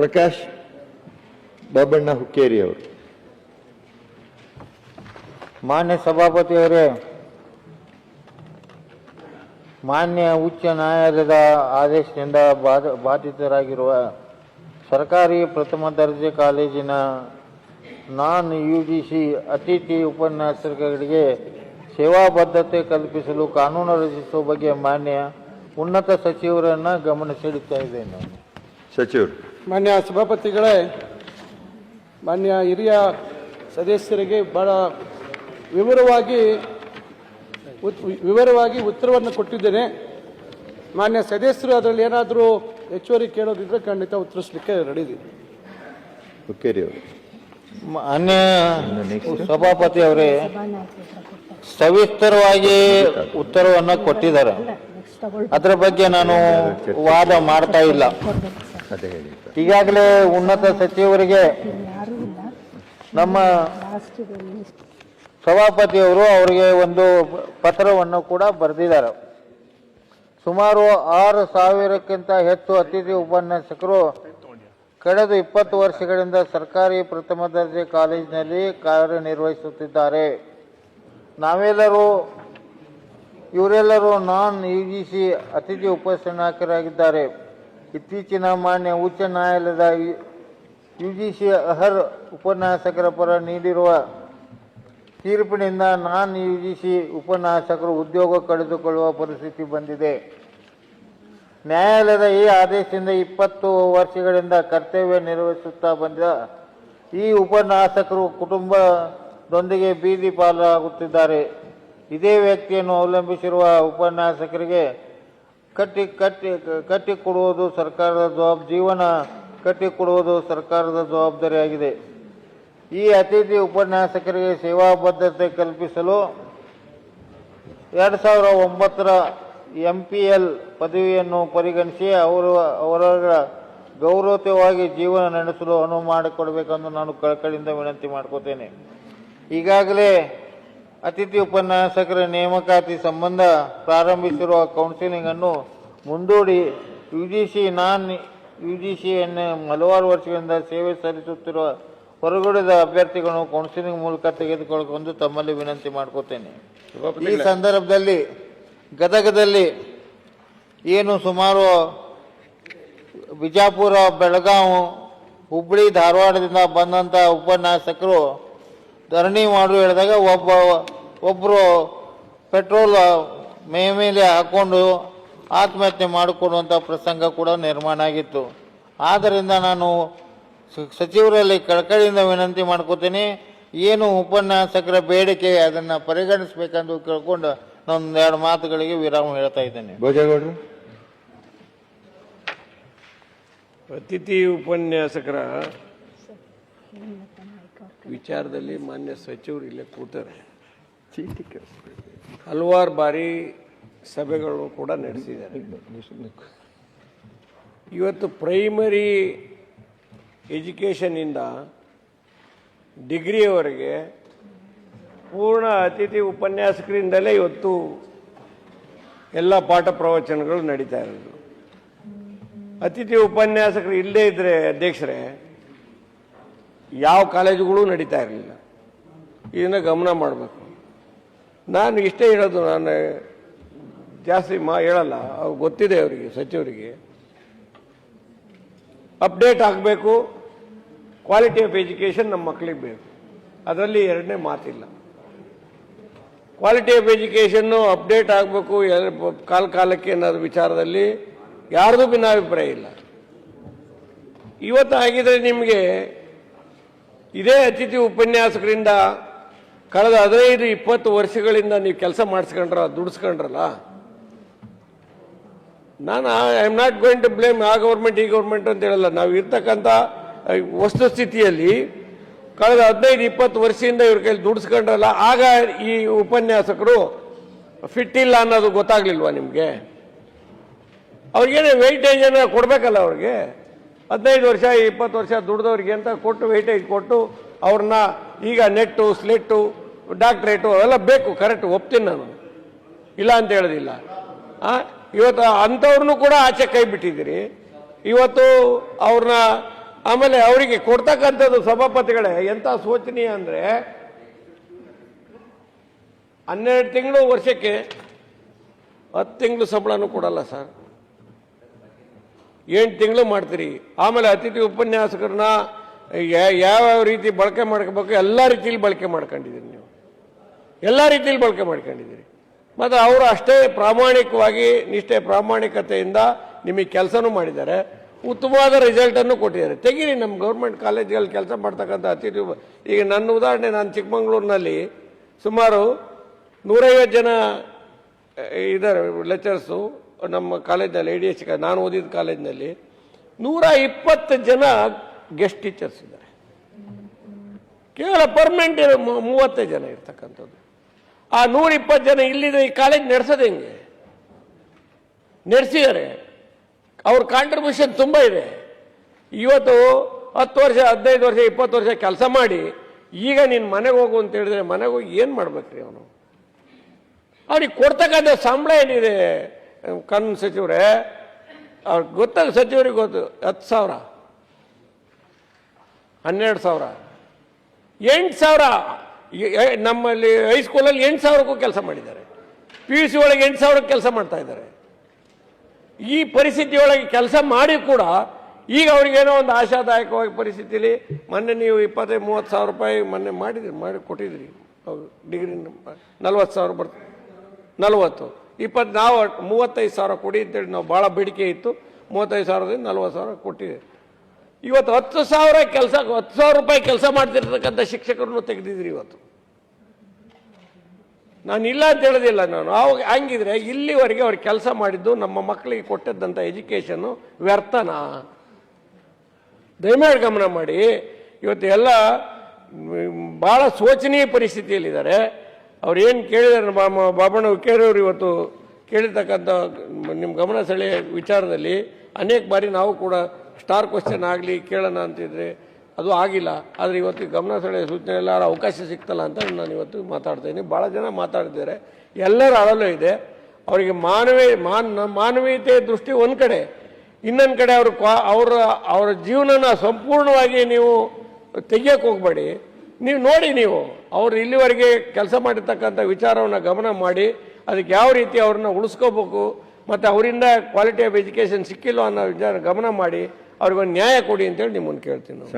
ಪ್ರಕಾಶ್ ಬಾಬಣ್ಣ ಹುಕ್ಕೇರಿ ಅವರು. ಮಾನ್ಯ ಸಭಾಪತಿಯವರೇ, ಮಾನ್ಯ ಉಚ್ಚ ನ್ಯಾಯಾಲಯದ ಆದೇಶದಿಂದ ಬಾಧ, ಬಾಧಿತರಾಗಿರುವ ಸರ್ಕಾರಿ ಪ್ರಥಮ ದರ್ಜೆ ಕಾಲೇಜಿನ ನಾನ್ ಯು ಜಿ ಸಿ ಅತಿಥಿ ಉಪನ್ಯಾಸಕರಿಗೆ ಸೇವಾ ಬದ್ಧತೆ ಕಲ್ಪಿಸಲು ಕಾನೂನು ರಚಿಸುವ ಬಗ್ಗೆ ಮಾನ್ಯ ಉನ್ನತ ಸಚಿವರನ್ನು ಗಮನ ಸೆಳೀತಾ ಇದ್ದೇನೆ. ಸಚಿವರು. ಮಾನ್ಯ ಸಭಾಪತಿಗಳೇ ಮಾನ್ಯ ಹಿರಿಯ ಸದಸ್ಯರಿಗೆ ಬಹಳ ವಿವರವಾಗಿ ಉತ್- ವಿವರವಾಗಿ ಉತ್ತರವನ್ನು ಕೊಟ್ಟಿದ್ದೇನೆ. ಮಾನ್ಯ ಸದಸ್ಯರು ಅದರಲ್ಲಿ ಏನಾದರೂ ಹೆಚ್ಚುವರಿ ಕೇಳೋದಿದ್ರೆ ಖಂಡಿತ ಉತ್ತರಿಸಲಿಕ್ಕೆ ರೆಡಿ ಇದೆ ಮಾನ್ಯ ಸಭಾಪತಿ ಅವರೇ ಸವಿಸ್ತರವಾಗಿ ಉತ್ತರವನ್ನು ಕೊಟ್ಟಿದ್ದಾರೆ. ಅದರ ಬಗ್ಗೆ ನಾನು ವಾದ ಮಾಡ್ತಾ ಇಲ್ಲ. ಅದೇ ಹೇಳಿ ಈಗಾಗಲೇ ಉನ್ನತ ಸಚಿವರಿಗೆ ನಮ್ಮ ಸಭಾಪತಿಯವರು ಅವರಿಗೆ ಒಂದು ಪತ್ರವನ್ನು ಕೂಡ ಬರೆದಿದ್ದಾರೆ. ಸುಮಾರು ಆರು ಸಾವಿರಕ್ಕಿಂತ ಹೆಚ್ಚು ಅತಿಥಿ ಉಪನ್ಯಾಸಕರು ಕಳೆದ ಇಪ್ಪತ್ತು ವರ್ಷಗಳಿಂದ ಸರ್ಕಾರಿ ಪ್ರಥಮ ದರ್ಜೆ ಕಾಲೇಜಿನಲ್ಲಿ ಕಾರ್ಯನಿರ್ವಹಿಸುತ್ತಿದ್ದಾರೆ. ನಾವೆಲ್ಲರೂ ಇವರೆಲ್ಲರೂ ನಾನ್ ಯು ಜಿ ಸಿ ಅತಿಥಿ ಉಪನ್ಯಾಸಕರಾಗಿದ್ದಾರೆ ಇತ್ತೀಚಿನ ಮಾನ್ಯ ಉಚ್ಚ ನ್ಯಾಯಾಲಯದ ಯು ಜಿ ಸಿ ಅಹರ್ ಉಪನ್ಯಾಸಕರ ಪರ ನೀಡಿರುವ ತೀರ್ಪಿನಿಂದ ನಾನ್ ಯು ಜಿ ಸಿ ಉಪನ್ಯಾಸಕರು ಉದ್ಯೋಗ ಕಳೆದುಕೊಳ್ಳುವ ಪರಿಸ್ಥಿತಿ ಬಂದಿದೆ. ನ್ಯಾಯಾಲಯದ ಈ ಆದೇಶದಿಂದ ಇಪ್ಪತ್ತು ವರ್ಷಗಳಿಂದ ಕರ್ತವ್ಯ ನಿರ್ವಹಿಸುತ್ತಾ ಬಂದ ಈ ಉಪನ್ಯಾಸಕರು ಕುಟುಂಬದೊಂದಿಗೆ ಬೀದಿ ಪಾಲಾಗುತ್ತಿದ್ದಾರೆ. ಇದೇ ವ್ಯಕ್ತಿಯನ್ನು ಅವಲಂಬಿಸಿರುವ ಉಪನ್ಯಾಸಕರಿಗೆ ಕಟ್ಟಿ ಕಟ್ಟಿ ಕಟ್ಟಿಕೊಡುವುದು ಸರ್ಕಾರದ ಜವಾಬ್, ಜೀವನ ಕಟ್ಟಿಕೊಡುವುದು ಸರ್ಕಾರದ ಜವಾಬ್ದಾರಿಯಾಗಿದೆ ಈ ಅತಿಥಿ ಉಪನ್ಯಾಸಕರಿಗೆ ಸೇವಾ ಬದ್ಧತೆ ಕಲ್ಪಿಸಲು ಎರಡು ಸಾವಿರ ಒಂಬತ್ತರ ಎಂ ಪಿ ಎಲ್ ಪದವಿಯನ್ನು ಪರಿಗಣಿಸಿ ಅವರು ಅವರ ಗೌರವಯುತವಾಗಿ ಜೀವನ ನಡೆಸಲು ಅನುವು ಮಾಡಿಕೊಡಬೇಕೆಂದು ನಾನು ಕಳಕಳಿಯಿಂದ ವಿನಂತಿ ಮಾಡ್ಕೋತೇನೆ. ಈಗಾಗಲೇ ಅತಿಥಿ ಉಪನ್ಯಾಸಕರ ನೇಮಕಾತಿ ಸಂಬಂಧ ಪ್ರಾರಂಭಿಸಿರುವ ಕೌನ್ಸಿಲಿಂಗ್ ಅನ್ನು ಮುಂದೂಡಿ U G C non U G ಸಿಯನ್ನು ಹಲವಾರು ವರ್ಷಗಳಿಂದ ಸೇವೆ ಸಲ್ಲಿಸುತ್ತಿರುವ ಹೊರಗಡೆದ ಅಭ್ಯರ್ಥಿಗಳನ್ನು ಕೌನ್ಸಿಲಿಂಗ್ ಮೂಲಕ ತೆಗೆದುಕೊಳ್ಳುವಂದು ತಮ್ಮಲ್ಲಿ ವಿನಂತಿ ಮಾಡ್ಕೋತೇನೆ. ಈ ಸಂದರ್ಭದಲ್ಲಿ ಗದಗದಲ್ಲಿ ಏನು ಸುಮಾರು ಬಿಜಾಪುರ ಬೆಳಗಾವಿ ಹುಬ್ಬಳ್ಳಿ ಧಾರವಾಡದಿಂದ ಬಂದಂಥ ಉಪನ್ಯಾಸಕರು ಧರಣಿ ಮಾಡು ಹೇಳಿದಾಗ ಒಬ್ಬ ಒಬ್ಬರು ಪೆಟ್ರೋಲ್ ಮೇ ಮೇಲೆ ಹಾಕ್ಕೊಂಡು ಆತ್ಮಹತ್ಯೆ ಮಾಡಿಕೊಡುವಂಥ ಪ್ರಸಂಗ ಕೂಡ ನಿರ್ಮಾಣ ಆಗಿತ್ತು. ಆದ್ದರಿಂದ ನಾನು ಸಚಿವರಲ್ಲಿ ಕಳಕಳಿಯಿಂದ ವಿನಂತಿ ಮಾಡ್ಕೋತೀನಿ ಏನು ಉಪನ್ಯಾಸಕರ ಬೇಡಿಕೆ ಅದನ್ನು ಪರಿಗಣಿಸಬೇಕೆಂದು ಕೇಳ್ಕೊಂಡು ನಾನು ಎರಡು ಮಾತುಗಳಿಗೆ ವಿರಾಮ ಹೇಳ್ತಾ ಇದ್ದೇನೆ. ಭೋಜೇಗೌಡರು ಅತಿಥಿ ಉಪನ್ಯಾಸಕರ ವಿಚಾರದಲ್ಲಿ ಮಾನ್ಯ ಸಚಿವರು ಇಲ್ಲೇ ಕೂತಾರೆ. ಚೀಟಿ ಹಲವಾರು ಬಾರಿ ಸಭೆಗಳು ಕೂಡ ನಡೆಸಿದ್ದಾರೆ. ಇವತ್ತು ಪ್ರೈಮರಿ ಎಜುಕೇಷನಿಂದ ಡಿಗ್ರಿಯವರೆಗೆ ಪೂರ್ಣ ಅತಿಥಿ ಉಪನ್ಯಾಸಕರಿಂದಲೇ ಇವತ್ತು ಎಲ್ಲ ಪಾಠ ಪ್ರವಚನಗಳು ನಡೀತಾ ಇರೋದು. ಅತಿಥಿ ಉಪನ್ಯಾಸಕರು ಇಲ್ಲದೇ ಇದ್ದರೆ ಅಧ್ಯಕ್ಷರೇ ಯಾವ ಕಾಲೇಜುಗಳು ನಡೀತಾ ಇರಲಿಲ್ಲ. ಇದನ್ನು ಗಮನ ಮಾಡಬೇಕು. ನಾನು ಇಷ್ಟೇ ಹೇಳೋದು, ನಾನು ಜಾಸ್ತಿ ಮಾ ಹೇಳಲ್ಲ ಅವ್ರು ಗೊತ್ತಿದೆ ಅವರಿಗೆ, ಸಚಿವರಿಗೆ. ಅಪ್ಡೇಟ್ ಆಗಬೇಕು, ಕ್ವಾಲಿಟಿ ಆಫ್ ಎಜುಕೇಷನ್ ನಮ್ಮ ಮಕ್ಕಳಿಗೆ ಬೇಕು. ಅದರಲ್ಲಿ ಎರಡನೇ ಮಾತಿಲ್ಲ. ಕ್ವಾಲಿಟಿ ಆಫ್ ಎಜುಕೇಷನ್ನು ಅಪ್ಡೇಟ್ ಆಗಬೇಕು ಕಾಲ, ಕಾಲಕ್ಕೆ ಅನ್ನೋದು ವಿಚಾರದಲ್ಲಿ ಯಾರ್ದು ಭಿನ್ನಾಭಿಪ್ರಾಯ ಇಲ್ಲ. ಇವತ್ತು ಆಗಿದ್ರೆ ನಿಮಗೆ ಇದೇ ಅತಿಥಿ ಉಪನ್ಯಾಸಕರಿಂದ ಕಳೆದ ಹದಿನೈದು, ಇಪ್ಪತ್ತು ವರ್ಷಗಳಿಂದ ನೀವು ಕೆಲಸ ಮಾಡಿಸ್ಕೊಂಡ್ರ, ದುಡಿಸ್ಕೊಂಡ್ರಲ್ಲ? ನಾನು I am not going to blame ಆ ಗೌರ್ಮೆಂಟ್ ಈ ಗೌರ್ಮೆಂಟ್ ಅಂತ ಹೇಳಲ್ಲ. ನಾವು ಇರ್ತಕ್ಕಂಥ ವಸ್ತುಸ್ಥಿತಿಯಲ್ಲಿ ಕಳೆದ ಹದಿನೈದು, ಇಪ್ಪತ್ತು ವರ್ಷದಿಂದ ಇವ್ರ ಕೈಲಿ ದುಡಿಸ್ಕೊಂಡ್ರಲ್ಲ, ಆಗ ಈ ಉಪನ್ಯಾಸಕರು ಫಿಟ್ ಇಲ್ಲ ಅನ್ನೋದು ಗೊತ್ತಾಗ್ಲಿಲ್ವಾ ನಿಮಗೆ? ಅವ್ರಿಗೇನೆ ಏನೋ ಕೊಡಬೇಕಲ್ಲ ಅವ್ರಿಗೆ? ಹದಿನೈದು ವರ್ಷ, ಇಪ್ಪತ್ತು ವರ್ಷ ದುಡ್ದವ್ರಿಗೆ ಅಂತ ಕೊಟ್ಟು ವೆಯ್ಟೇಜ್ ಕೊಟ್ಟು ಅವ್ರನ್ನ ಈಗ ನೆಟ್ಟು, ಸ್ಲಿಟ್ಟು ಡಾಕ್ಟ್ರೇಟು ಅವೆಲ್ಲ ಬೇಕು ಕರೆಕ್ಟ್ ಒಪ್ತೀನಿ ನಾನು. ಇಲ್ಲ ಅಂತ ಹೇಳೋದಿಲ್ಲ. ಇವತ್ತು ಅಂಥವ್ರನ್ನೂ ಕೂಡ ಆಚೆ ಕೈ ಬಿಟ್ಟಿದ್ದೀರಿ. ಇವತ್ತು ಅವ್ರನ್ನ ಆಮೇಲೆ ಅವರಿಗೆ ಕೊಡ್ತಕ್ಕಂಥದ್ದು ಸಭಾಪತಿಗಳೇ, ಎಂಥ ಶೋಚನೀಯ ಅಂದರೆ ಹನ್ನೆರಡು ತಿಂಗಳು ವರ್ಷಕ್ಕೆ ಹತ್ತು ತಿಂಗಳು ಸಂಬಳನೂ ಕೊಡಲ್ಲ ಸರ್. ಎಂಟು ತಿಂಗಳು ಮಾಡ್ತೀರಿ. ಆಮೇಲೆ ಅತಿಥಿ ಉಪನ್ಯಾಸಕರನ್ನ ಯಾವ ರೀತಿ ಬಳಕೆ ಮಾಡ್ಕೋಬೇಕು, ಎಲ್ಲ ರೀತಿಯಲ್ಲಿ ಬಳಕೆ ಮಾಡ್ಕೊಂಡಿದ್ದೀರಿ ನೀವು. ಎಲ್ಲ ರೀತಿಯಲ್ಲಿ ಬಳಕೆ ಮಾಡ್ಕೊಂಡಿದ್ದೀರಿ. ಮತ್ತು ಅವರು ಅಷ್ಟೇ ಪ್ರಾಮಾಣಿಕವಾಗಿ, ನಿಷ್ಠೆ ಪ್ರಾಮಾಣಿಕತೆಯಿಂದ ನಿಮಗೆ ಕೆಲಸನೂ ಮಾಡಿದ್ದಾರೆ. ಉತ್ತಮವಾದ ರಿಸಲ್ಟನ್ನು ಕೊಟ್ಟಿದ್ದಾರೆ. ತೆಗೀರಿ ನಮ್ಮ ಗೌರ್ಮೆಂಟ್ ಕಾಲೇಜ್ಗಳಲ್ಲಿ ಕೆಲಸ ಮಾಡ್ತಕ್ಕಂಥ ಅತಿಥಿ ಈಗ ನನ್ನ ಉದಾಹರಣೆ, ನಾನು ಚಿಕ್ಕಮಗಳೂರಿನಲ್ಲಿ ಸುಮಾರು ನೂರೈವತ್ತು ಜನ ಇದ್ದಾರೆ ಲೆಕ್ಚರ್ಸು ನಮ್ಮ ಕಾಲೇಜ್ನಲ್ಲಿ ಎ ಡಿ ಎಸ್ ನಾನು ಓದಿದ ಕಾಲೇಜ್ನಲ್ಲಿ ನೂರ ಇಪ್ಪತ್ತು ಜನ ಗೆಸ್ಟ್ ಟೀಚರ್ಸ್ ಇದ್ದಾರೆ. ಕೇವಲ ಪರ್ಮನೆಂಟ್ ಮೂವತ್ತೈದು ಜನ ಇರ್ತಕ್ಕಂಥದ್ದು. ಆ ನೂರ ಇಪ್ಪತ್ತು ಜನ ಇಲ್ಲಿದೆ, ಈ ಕಾಲೇಜ್ ನಡೆಸೋದು ಹೆಂಗೆ? ನಡೆಸಿದ್ದಾರೆ. ಅವ್ರ ಕಾಂಟ್ರಿಬ್ಯೂಷನ್ ತುಂಬ ಇದೆ. ಇವತ್ತು ಹತ್ತು ವರ್ಷ, ಹದಿನೈದು ವರ್ಷ, ಇಪ್ಪತ್ತು ವರ್ಷ ಕೆಲಸ ಮಾಡಿ, ಈಗ ನೀನು ಮನೆಗೆ ಹೋಗು ಅಂತ ಹೇಳಿದ್ರೆ ಮನೆಗೆ ಹೋಗಿ ಏನು ಮಾಡ್ಬೇಕ್ರಿ ಅವನು? ಅವ್ರಿಗೆ ಕೊಡ್ತಕ್ಕಂಥ ಸಂಬಳ ಏನಿದೆ? ಕಣ್ ಸಚಿವರೇ ಅವ್ರಿಗೆ ಗೊತ್ತಾಗ ಸಚಿವರಿಗೆ ಗೊತ್ತು, ಹತ್ತು ಸಾವಿರ. ಹನ್ನೆರಡು ಸಾವಿರ. ಎಂಟು ಸಾವಿರ. ನಮ್ಮಲ್ಲಿ ಹೈಸ್ಕೂಲಲ್ಲಿ ಎಂಟು ಸಾವಿರಕ್ಕೂ ಕೆಲಸ ಮಾಡಿದ್ದಾರೆ. ಪಿ ಯು ಸಿ ಒಳಗೆ ಎಂಟು ಸಾವಿರಕ್ಕೆ ಕೆಲಸ ಮಾಡ್ತಾ ಇದ್ದಾರೆ. ಈ ಪರಿಸ್ಥಿತಿಯೊಳಗೆ ಕೆಲಸ ಮಾಡಿ ಕೂಡ ಈಗ ಅವ್ರಿಗೇನೋ ಒಂದು ಆಶಾದಾಯಕವಾಗಿ ಪರಿಸ್ಥಿತಿಲಿ ಮೊನ್ನೆ ನೀವು ಇಪ್ಪತ್ತೈದು ಮೂವತ್ತು ಸಾವಿರ ರೂಪಾಯಿ ಮೊನ್ನೆ ಮಾಡಿದ್ರಿ, ಮಾಡಿ ಕೊಟ್ಟಿದ್ರಿ. ಡಿಗ್ರಿ ನಲ್ವತ್ತು ಸಾವಿರ ಬರ್ತದೆ ನಲ್ವತ್ತು. ಇಪ್ಪತ್ತು ನಾವು ಮೂವತ್ತೈದು ಸಾವಿರ ಕೊಡಿ ಅಂತೇಳಿ ನಾವು ಭಾಳ ಬೇಡಿಕೆ ಇತ್ತು. ಮೂವತ್ತೈದು ಸಾವಿರದಿಂದ ನಲ್ವತ್ತು ಸಾವಿರ ಕೊಟ್ಟಿದೆ. ಇವತ್ತು ಹತ್ತು ಸಾವಿರ ಕೆಲಸ, ಹತ್ತು ಸಾವಿರ ರೂಪಾಯಿ ಕೆಲಸ ಮಾಡ್ತಿರ್ತಕ್ಕಂಥ ಶಿಕ್ಷಕರನ್ನು ತೆಗೆದಿದ್ರಿ ಇವತ್ತು. ನಾನು ಇಲ್ಲ ಅಂತ ಹೇಳೋದಿಲ್ಲ ನಾನು. ಅವಾಗ ಹಂಗಿದ್ರೆ ಇಲ್ಲಿವರೆಗೆ ಅವ್ರು ಕೆಲಸ ಮಾಡಿದ್ದು ನಮ್ಮ ಮಕ್ಕಳಿಗೆ ಕೊಟ್ಟದ್ದಂಥ ಎಜುಕೇಷನ್ನು ವ್ಯರ್ಥನಾ? ದಯಮಾಡಿ ಗಮನ ಮಾಡಿ. ಇವತ್ತು ಎಲ್ಲ ಭಾಳ ಶೋಚನೀಯ ಪರಿಸ್ಥಿತಿಯಲ್ಲಿದ್ದಾರೆ. ಅವ್ರು ಏನು ಕೇಳಿದ್ದಾರೆ ಬಾಬಣ್ಣ ಹುಕ್ಕೇರಿಯವರು ಇವತ್ತು ಕೇಳಿರ್ತಕ್ಕಂಥ ನಿಮ್ಮ ಗಮನ ಸೆಳೆಯ ವಿಚಾರದಲ್ಲಿ ಅನೇಕ ಬಾರಿ ನಾವು ಕೂಡ ಸ್ಟಾರ್ ಕ್ವಶನ್ ಆಗಲಿ, ಕೇಳೋಣ ಅಂತಿದ್ರೆ ಅದು ಆಗಿಲ್ಲ. ಆದರೆ ಇವತ್ತು ಗಮನ ಸೆಳೆಯ ಸೂಚನೆ ಎಲ್ಲ ಅವಕಾಶ ಸಿಗ್ತಲ್ಲ ಅಂತ ನಾನು ಇವತ್ತು ಮಾತಾಡ್ತೇನೆ ಭಾಳ ಜನ ಮಾತಾಡಿದ್ದಾರೆ. ಎಲ್ಲರ ಅಳಲು ಇದೆ. ಅವರಿಗೆ ಮಾನವೀಯ ಮಾನ್ ಮಾನವೀಯತೆ ದೃಷ್ಟಿ ಒಂದು ಕಡೆ. ಇನ್ನೊಂದು ಕಡೆ ಅವರು ಕ್ವಾ- ಅವರ ಅವರ ಜೀವನನ ಸಂಪೂರ್ಣವಾಗಿ ನೀವು ತೆಗಿಯೋಕೆ ಹೋಗಬೇಡಿ. ನೀವು ನೋಡಿ ನೀವು, ಅವರು ಇಲ್ಲಿವರೆಗೆ ಕೆಲಸ ಮಾಡಿರ್ತಕ್ಕಂಥ ವಿಚಾರವನ್ನು ಗಮನ ಮಾಡಿ, ಅದಕ್ಕೆ ಯಾವ ರೀತಿ ಅವ್ರನ್ನ ಉಳಿಸ್ಕೋಬೇಕು, ಮತ್ತು ಅವರಿಂದ ಕ್ವಾಲಿಟಿ ಆಫ್ ಎಜುಕೇಷನ್ ಸಿಕ್ಕಿಲ್ಲ ಅನ್ನೋ ವಿಚಾರ ಗಮನ ಮಾಡಿ, ಅವ್ರಿಗೊಂದು ನ್ಯಾಯ ಕೊಡಿ ಅಂತೇಳಿ ನಿಮ್ಮನ್ನು ಕೇಳ್ತೀನಿ. ನಾವು